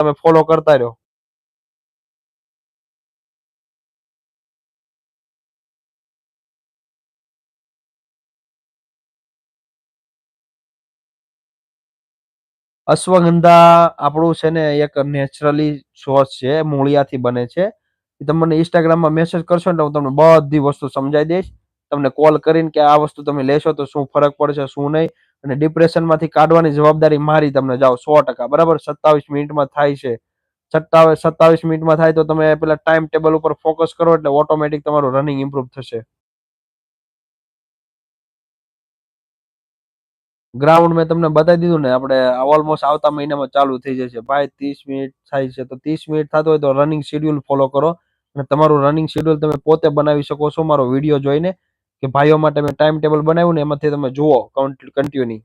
તમે ફોલો કરતા રહ્યો અશ્વગંધા આપણું છે ને એક નેચરલી સોસ છે, મૂળિયાથી બને છે. તમને તમે મને ઇન્સ્ટાગ્રામમાં મેસેજ કરશો ને હું તમને બધી વસ્તુ સમજાવી દઈશ. તમને કોલ કરીને કે આ વસ્તુ તમે લેશો તો શું ફરક પડશે, શું નહીં. અને ડિપ્રેશનમાંથી કાઢવાની જવાબદારી મારી તમને. જાઓ, સો ટકા. બરાબર? સત્તાવીસ મિનિટમાં થાય છે. સત્તાવીસ સત્તાવીસ મિનિટમાં થાય તો તમે પેલા ટાઈમ ટેબલ ઉપર ફોકસ કરો એટલે ઓટોમેટિક તમારું રનિંગ ઇમ્પ્રુવ થશે. ગ્રાઉન્ડ મેં તમને બતાવી દીધું ને, આપણે ઓલમોસ્ટ આવતા મહિનામાં ચાલુ થઈ જશે. ભાઈ, ત્રીસ મિનિટ થાય છે. તો ત્રીસ મિનિટ થતો હોય તો રનિંગ શેડ્યુલ ફોલો કરો. અને તમારું રનિંગ શેડ્યુલ તમે પોતે બનાવી શકો છો. મારો વીડિયો જોઈને કે ભાઈઓ માટે મેં ટાઈમ ટેબલ બનાવ્યું ને એમાંથી તમે જુઓ કન્ટિન્યુ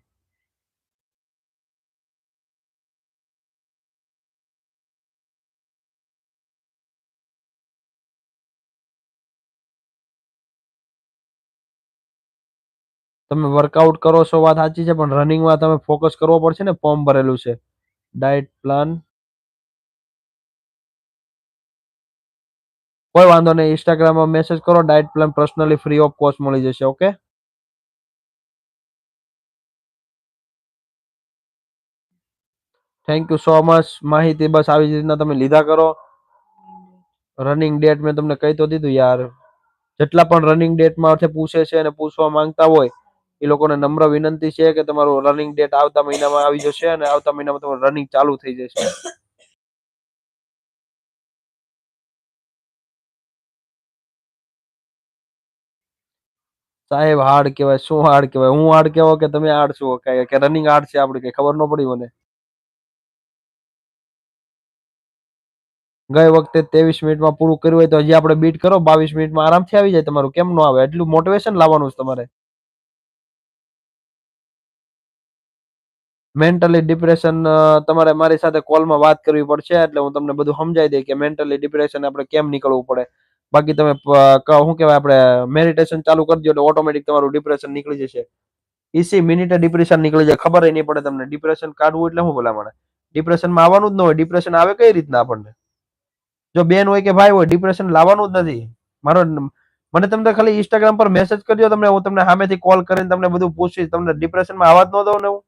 તમે વર્કઆઉટ કરો છો વાત સાચી છે, પણ રનિંગમાં તમે ફોકસ કરવો પડશે ને ફોર્મ ભરેલું છે. ડાયટ પ્લાન કોઈ વાંધો નહીં ઇન્સ્ટાગ્રામમાં મેસેજ કરો diet plan personally free of cost મળી જશે okay thank you so much માહિતી બસ આવી જ રીતના તમે લીધા કરો. રનિંગ ડેટ મેં તમને કહી તો દીધું યાર. જેટલા પણ રનિંગ ડેટમાં પૂછે છે અને પૂછવા માંગતા હોય, એ લોકોને નમ્ર વિનંતી છે કે તમારું રનિંગ ડેટ આવતા મહિનામાં આવી જશે અને આવતા મહિનામાં તમારું રનિંગ ચાલુ થઈ જશે. સાહેબ હાર્ડ કહેવાય, શું હાડ કહેવાય? હું હાડ કેવો કે તમે હાડ છો? કે રનિંગ હાડ છે આપણે કઈ? ખબર ન પડી મને. ગઈ વખતે ત્રેવીસ મિનિટમાં પૂરું કર્યું હોય તો હજી આપણે બીટ કરો. બાવીસ મિનિટમાં આરામથી આવી જાય તમારું. કેમ ન આવે? એટલું મોટિવેશન લાવવાનું છે તમારે. મેન્ટલી ડિપ્રેશન તમારે મારી સાથે કોલમાં વાત કરવી પડશે એટલે હું તમને બધું સમજાવી દઈ કે મેન્ટલી ડિપ્રેશન આપણે કેમ નીકળવું પડે? બાકી તમે શું કહેવાય, આપણે મેડિટેશન ચાલુ કરી દો એટલે ઓટોમેટિક તમારું ડિપ્રેશન નીકળી જશે. ઈસી મિનિટે ડિપ્રેશન નીકળી જાય, ખબર નહીં પડે તમને. ડિપ્રેશન કાઢવું એટલે શું બોલા મને ડિપ્રેશનમાં આવવાનું જ ન હોય. ડિપ્રેશન આવે કઈ રીતના આપણને? જો બેન હોય કે ભાઈ હોય ડિપ્રેશન લાવવાનું જ નથી. મારો મને તમને ખાલી ઇન્સ્ટાગ્રામ પર મેસેજ કરજો, તમને હું તમને સામેથી કોલ કરીને તમને બધું પૂછીશ. તમને ડિપ્રેશનમાં આવવા જ ન દઉં ને હું.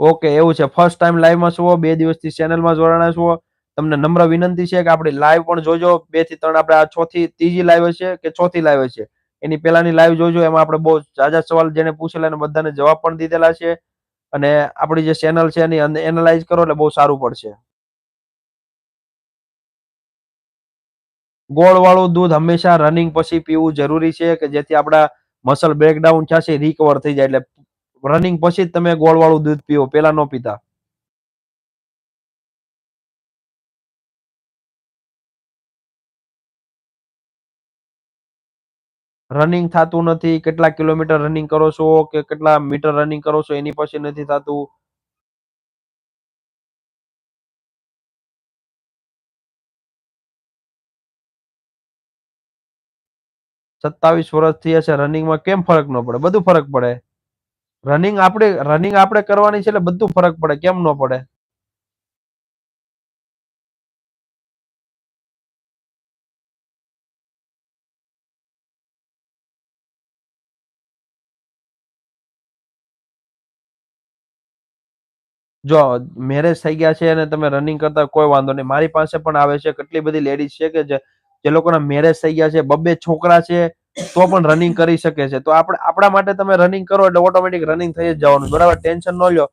ઓકે, એવું છે. ફર્સ્ટ ટાઈમ લાઈવમાં છો, બે દિવસથી ચેનલમાં જોડાણા છો. તમને નમ્ર વિનંતી છે કે આપણી લાઈવ પણ જોજો. બેથી ત્રણ આપણે આ ચોથી, ત્રીજી લાઈવ હશે કે ચોથી લાઈવ હશે? એની પહેલાની લાઈવ જોજો, એમાં આપણે બહુ ઝાઝા સવાલ જેને પૂછેલા એને બધાને જવાબ પણ દીધેલા છે. અને આપણી જે ચેનલ છે એની એનાલાઇઝ કરો એટલે બહુ સારું પડશે. ગોળ વાળું દૂધ હંમેશા રનિંગ પછી પીવું જરૂરી છે કે જેથી આપણા મસલ બ્રેકડાઉન થશે રિકવર થઈ જાય. એટલે રનિંગ પછી જ તમે ગોળ વાળું દૂધ પીવો પેલા ન પીતા. રનિંગ થતું નથી, કેટલા કિલોમીટર રનિંગ કરો છો કે કેટલા મીટર રનિંગ કરો છો એની પછી નથી થતું? સત્તાવીસ વર્ષથી હશે રનિંગમાં કેમ ફરક ન પડે? બધું ફરક પડે. રનિંગ આપણે રનિંગ આપણે કરવાની છે એટલે બધું ફરક પડે, કેમ ન પડે? જો મેરેજ થઈ ગયા છે અને તમે રનિંગ કરતા કોઈ વાંધો નહીં. મારી પાસે પણ આવે છે કેટલી બધી લેડીઝ છે કે જે લોકોના મેરેજ થઈ ગયા છે. બબ્બે છોકરા છે તો પણ રનિંગ કરી શકે છે. તો આપણે, આપણા માટે તમે રનિંગ કરો એટલે ઓટોમેટિક રનિંગ થઈ જ જવાનું. બરાબર? ટેન્શન ન લો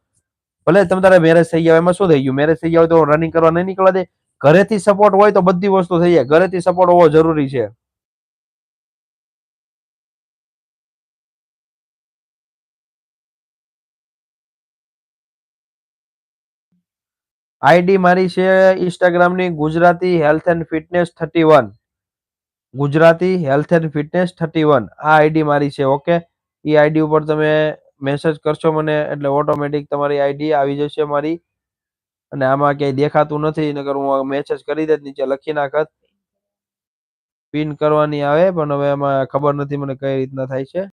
ભલે તમે તારે મેરેજ થઈ ગયા એમાં શું થઈ ગયું? મેરેજ થઈ ગયા હોય તો રનિંગ કરવા નહીં નીકળવા દે. ઘરેથી સપોર્ટ હોય તો બધી વસ્તુ થઈ જાય. ઘરેથી સપોર્ટ હોવો જરૂરી છે. આઈડી મારી છે ઇન્સ્ટાગ્રામની Gujarati health and fitness thirty one Gujarati health and fitness thirty one આ આઈડી મારી છે ઓકે એ આઈડી ઉપર તમે મેસેજ કરશો મને, એટલે ઓટોમેટિક તમારી આઈડી આવી જશે મારી. અને આમાં ક્યાંય દેખાતું નથી, નકર હું મેસેજ કરી દે નીચે લખી નાખત. પિન કરવાની આવે, પણ હવે એમાં ખબર નથી મને કઈ રીતના થાય છે.